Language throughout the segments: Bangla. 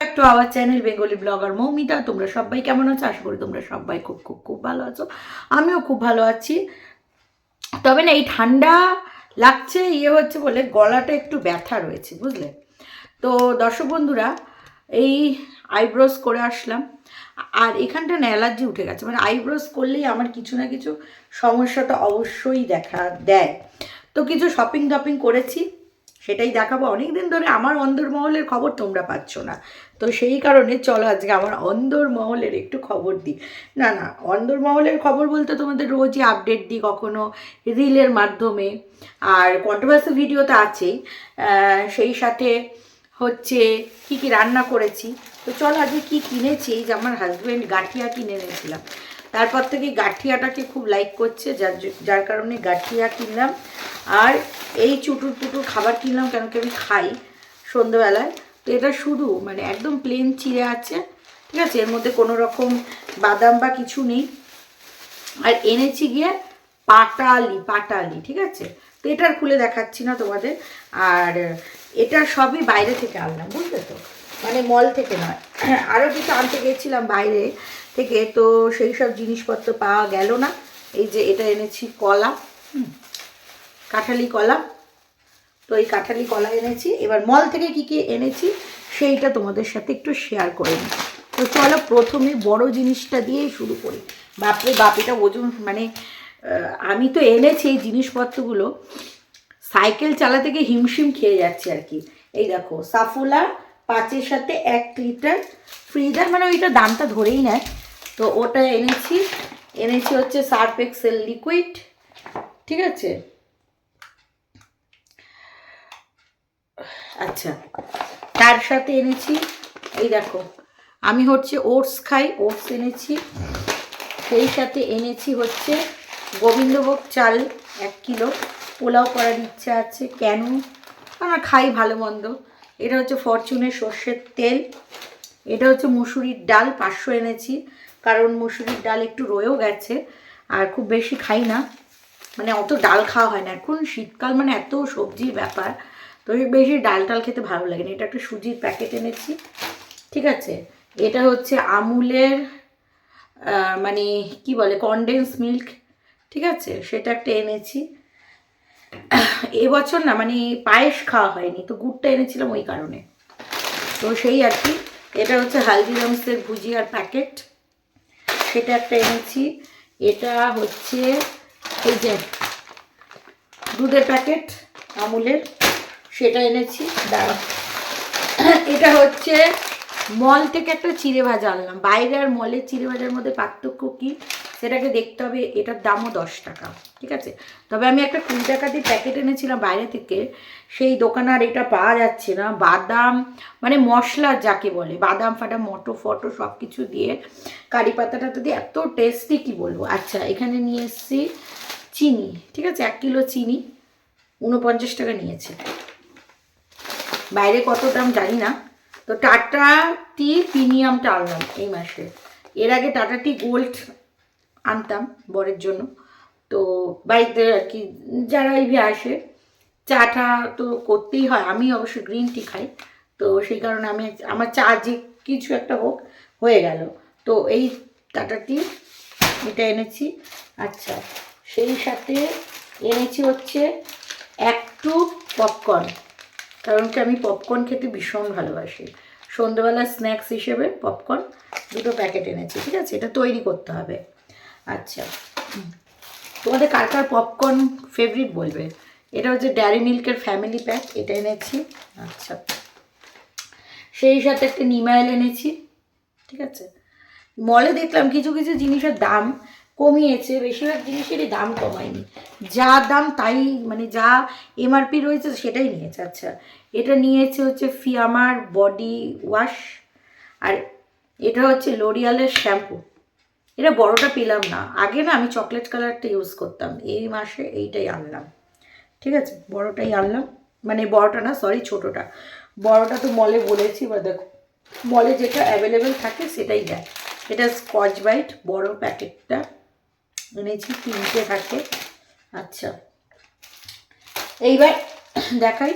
একটু our channel Bengali blogger Moumita তোমরা সবাই কেমন আছো? আশা করি তোমরা সবাই খুব খুব খুব ভালো আছো। আমিও খুব ভালো আছি। তবে না, এই ঠান্ডা লাগছে ইয়ে হচ্ছে বলে গলাটা একটু ব্যথা রয়েছে, বুঝলে? তো দর্শক বন্ধুরা, এই আইব্রোস করে আসলাম। আর এখানটা না অ্যালার্জি উঠে গেছে। মানে আইব্রোস করলেই আমার কিছু না কিছু সমস্যাটা অবশ্যই দেখা দেয়। তো কিছু শপিং টপিং করেছি। সেটাই দেখাবো। অনেক দিন ধরে আমার অন্দরমহলের খবর তোমরা পাচ্ছ না। তো সেই কারণে চলো আজকে আমার অন্দরমহলের একটু খবর দিই। না না, অন্দরমহলের খবর বলতে তোমাদের রোজই আপডেট দিই কখনো রিলের মাধ্যমে। আর কন্ট্রোভার্সি ভিডিও তো আছেই। সেই সাথে হচ্ছে কি কি রান্না করেছি। তো চলো আজকে কি কিনেছি? যে আমার হাজব্যান্ড গাঠিয়া কিনে এনেছিলাম। তারপর থেকে গাঠিয়াটাকে খুব লাইক করছে, যার যার কারণে গাঠিয়া কিনলাম। আর এই চুটুর পুটুর খাবার কিনলাম কেন কি আমি খাই সন্ধ্যেবেলায়। তো এটা শুধু মানে একদম প্লেন চিড়ে আছে, ঠিক আছে? এর মধ্যে কোনো রকম বাদাম বা কিছু নেই। আর এনেছি গিয়ে পাটালি পাটালি, ঠিক আছে? তো এটার খুলে দেখাচ্ছি না তোমাদের। আর এটা সবই বাইরে থেকে আনলাম, বুঝলে তো? মানে মল থেকে নয়। আরও কিছু আনতে গেছিলাম বাইরে। থেকে তো সেই সব জিনিসপত্র পাওয়া গেল না। এই যে এটা এনেছি কলা। কাঁঠালি কলা। তো এই কাঁঠালি কলা এনেছি। এবার মল থেকে কি কি এনেছি সেইটা তোমাদের সাথে একটু শেয়ার করে নিই। তো চলো প্রথমে বড় জিনিসটা দিয়েই শুরু করি। বাপরে বাপ এটা ওজন মানে আমি তো এনেছি এই জিনিসপত্রগুলো। সাইকেল চালাতে গিয়ে হিমশিম খেয়ে যাচ্ছে আর কি। এই দেখো, সাফোলা, পাঁচের সাথে এক লিটার, ফ্রিজার মানে ওইটা দামটা ধরেই নেয়। তো ওটা এনেছি। এনেছি হচ্ছে সার্ফ এক্সেল লিকুইড, ঠিক আছে? আচ্ছা তার সাথে এনেছি, এই দেখো, আমি হচ্ছে ওটস খাই, ওটস এনেছি। সেই সাথে এনেছি হচ্ছে গোবিন্দভোগ চাল এক কিলো। পোলাও করার ইচ্ছা আছে, কেন? আমরা খাই ভালো মন্দ। এটা হচ্ছে ফরচুনের সর্ষের তেল। এটা হচ্ছে মুসুরির ডাল, পাঁচশো এনেছি। কারণ মুসুরির ডাল একটু রয়েও গেছে, আর খুব বেশি খাই না। মানে অত ডাল খাওয়া হয় না। এখন শীতকাল মানে এত সবজির ব্যাপার, তো বেশি ডাল টাল খেতে ভালো লাগে না। এটা একটা সুজির প্যাকেট এনেছি, ঠিক আছে? এটা হচ্ছে আমুলের মানে কি বলে কনডেন্স মিল্ক ঠিক আছে? সেটা একটা এনেছি। এবছর না মানে পায়েস খাওয়া হয়নি, তো গুড়টা এনেছিলাম ওই কারণে। তো সেই আর কি, এটা হচ্ছে হালদিরামসের ভুজিয়ার প্যাকেট। সেটা একটা এনেছি। এটা হচ্ছে এই যে দুধের প্যাকেট, আমুলের। সেটা এনেছি দাঁড়া এটা হচ্ছে মল থেকে একটা চিড়ে ভাজা আনলাম। বাইরে আর মলের চিড়ে ভাজার মধ্যে পার্থক্য কী? সেটাকে দেখতে হবে, এটার দামও দশ টাকা, ঠিক আছে? তবে আমি একটা কুড়ি টাকা দিয়ে প্যাকেট এনেছিলাম বাইরে থেকে, সেই দোকানে আর এটা পাওয়া যাচ্ছে না। বাদাম মানে মশলা যাকে বলে, বাদাম ফাটাম মটো, ফটো সব কিছু দিয়ে, কারি পাতাটা তো দিয়ে এত টেস্টি কি বলব? আচ্ছা এখানে নিয়ে এসেছি চিনি, ঠিক আছে? এক কিলো চিনি উনপঞ্চাশ টাকা নিয়েছে। বাইরে কত দাম জানি না। তো টাটা টি প্রিমিয়ামটা আনলাম এই মাসে। এর আগে টাটা টি গোল্ড আনতাম বরের জন্য। তো বাড়িতে আর কি যারা ইভে আসে, চাটা তো করতেই হয়, আমি অবশ্য গ্রিন টি খাই। তো সেই কারণে আমি আমার চা যে কিছু একটা হোক, হয়ে গেল। তো এই টাটা টি এটা এনেছি। আচ্ছা সেই সাথে এনেছি হচ্ছে একটু পপকর্ন কারণ কি আমি পপকর্ন খেতে ভীষণ ভালোবাসি। সন্ধ্যেবেলা স্ন্যাক্স হিসেবে পপকর্ন দুটো প্যাকেট এনেছি, ঠিক আছে? এটা তৈরি করতে হবে। আচ্ছা। তোমাদের কার কার পপকর্ন ফেভারিট বলবে? এটা হচ্ছে ড্যারি মিল্কের ফ্যামিলি প্যাক এটা এনেছি। আচ্ছা। সেই সাথে একটা নিমাইল এনেছি, ঠিক আছে? মলে দেখলাম কিছু কিছু জিনিসের দাম কমিয়েছে, বেশিরভাগ জিনিসেরই দাম কমায়নি। যা দাম তাই মানে যা এমআরপি রয়েছে সেটাই নিয়েছে। আচ্ছা এটা নিয়েছে হচ্ছে ফিয়ামার বডি ওয়াশ আর এটা হচ্ছে লোরিয়ালের শ্যাম্পু এটা বড়টা পেলাম না। আগে না আমি চকলেট কালারটা ইউজ করতাম। এই মাসে এইটাই আনলাম। ঠিক আছে? বড়টাই আনলাম। মানে বড়টা না সরি ছোটোটা। বড়টা তো মলে বলেছি বা দেখো। মলে যেটা অ্যাভেলেবেল থাকে সেটাই দেয় এটা স্কচ বাইট বড় প্যাকেটটা এনেছি, তিনটে থাকে। আচ্ছা। এইবার দেখাই।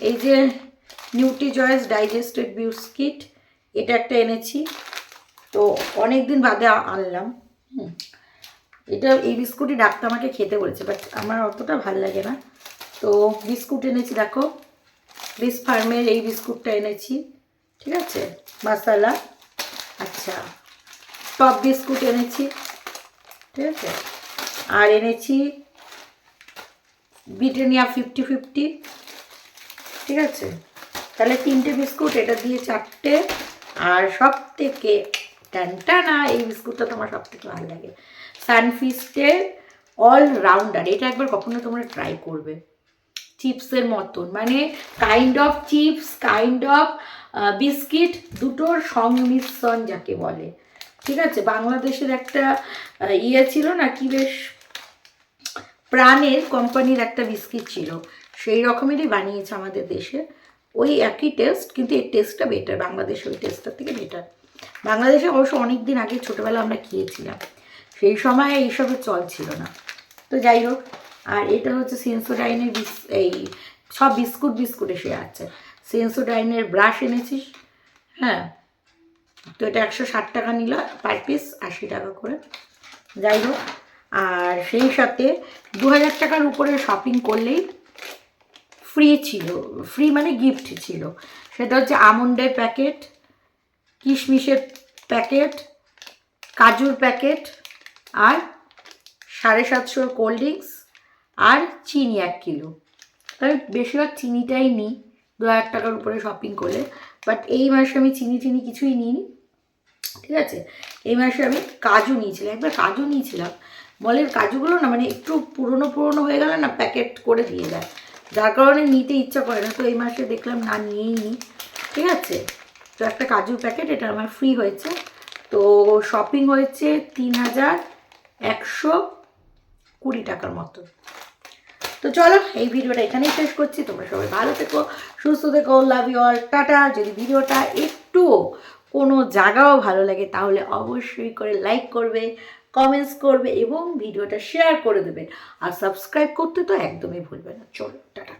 এই যে নিউট্রি জয়েস ডাইজেস্টেড বিস্কিট এটা একটা এনেছি। তো অনেক দিন বাদে আনলাম। এটা এই বিস্কুটই ডাক্তার আমাকে খেতে বলেছে বাট আমার অতটা ভালো লাগে না। তো বিস্কুট এনেছি, দেখো। ব্লিস ফার্মের এই বিস্কুটটা এনেছি, ঠিক আছে? মশালা আচ্ছা। টপ বিস্কুট এনেছি, ঠিক আছে? আর এনেছি ব্রিটানিয়া ফিফটি ফিফটি ঠিক আছে? তাহলে তিনটে বিস্কুট, এটা দিয়ে চারটে, আর সব থেকে টানটানা এই বিস্কুটটা তোমার সব থেকে ভালো লাগে সানফিস্টের অল রাউন্ডার এটা একবার কখনো তোমরা ট্রাই করবে চিপসের মতন মানে kind of chips kind of biscuit দুটোর সংমিশ্রণ যাকে বলে ঠিক আছে বাংলাদেশের একটা ইয়ে ছিল না কি বেশ প্রাণের কোম্পানির একটা বিস্কিট ছিল সেই রকমেরই বানিয়েছে আমাদের দেশে ওই একই টেস্ট কিন্তু এর টেস্টটা বেটার বাংলাদেশের ওই টেস্টটার থেকে বেটার বাংলাদেশে অবশ্য অনেক দিন আগে ছোটোবেলা আমরা খেয়েছিলাম। সেই সময় এইসবের চল ছিল না। তো যাই হোক, আর এটা হচ্ছে সেন্সোডাইনের এই সব বিস্কুট বিস্কুট এসে আছে। সেন্সোডাইনের ব্রাশ এনেছিস হ্যাঁ? তো এটা একশো ষাট টাকা নিল পার পিস আশি টাকা করে। যাই হোক, আর সেই সাথে দু হাজার টাকার উপরে শপিং করলেই ফ্রি ছিল। ফ্রি মানে গিফট ছিল। সেটা হচ্ছে আমন্ডের প্যাকেট কিশমিশের প্যাকেট, কাজুর প্যাকেট, আর সাড়ে সাতশোর কোল্ড ড্রিঙ্কস, আর চিনি এক কিলো। তবে বেশিরভাগ চিনিটাই নিই, দু হাজার টাকার উপরে শপিং করলে। বাট এই মাসে আমি চিনি টিনি কিছুই নিইনি, ঠিক আছে? এই মাসে আমি কাজু নিয়েছিলাম, একবার কাজু নিয়েছিলাম। মলের কাজুগুলো না মানে একটু পুরনো পুরনো হয়ে গেলে না, প্যাকেট করে দিয়ে দেয়। যার কারণে নিতে ইচ্ছা করে না, তো এই মাসে দেখলাম না, নিয়েই নিই ঠিক আছে? তো একটা কাজুর প্যাকেট এটা আমার ফ্রি হয়েছে। তো শপিং হয়েছে তিন হাজার একশো কুড়ি টাকার মতো। তো চলো, এই ভিডিওটা এখানেই শেষ করছি। তোমরা সবাই ভালো থেকো, সুস্থ থেকো লাভ ইউ অল টাটা। যদি ভিডিওটা একটুও কোনো জায়গাও ভালো লাগে, তাহলে অবশ্যই করে লাইক করবে কমেন্টস করবে এবং ভিডিওটা শেয়ার করে দেবে। আর সাবস্ক্রাইব করতে তো একদমই ভুলবে না। চলো, টাটা।